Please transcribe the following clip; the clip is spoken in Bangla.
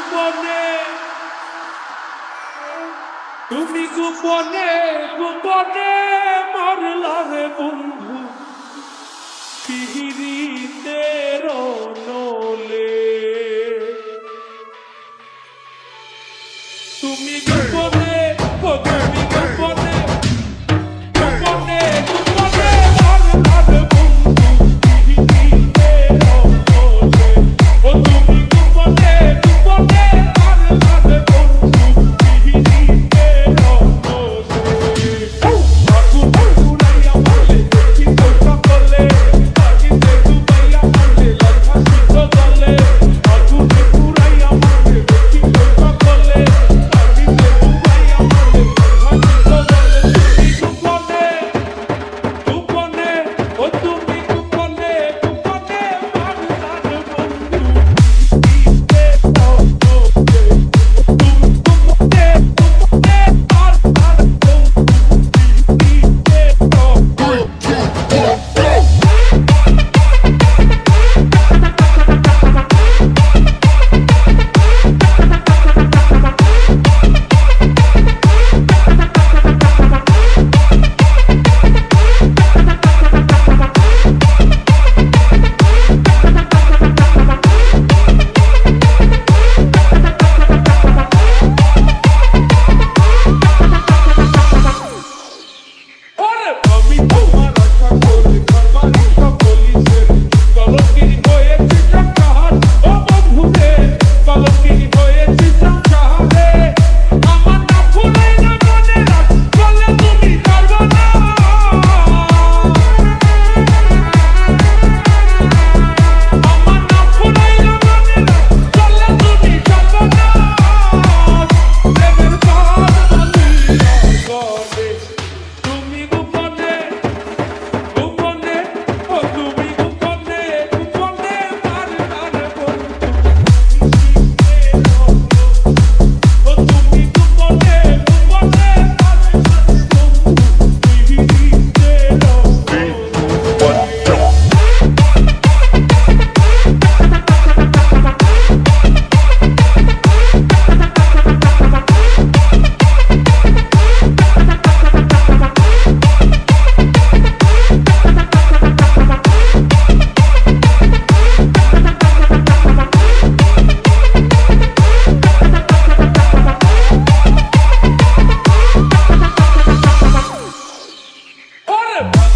গোপনে। তুমি গোপনে গোপনে মারলা রে বন্ধু। Boom!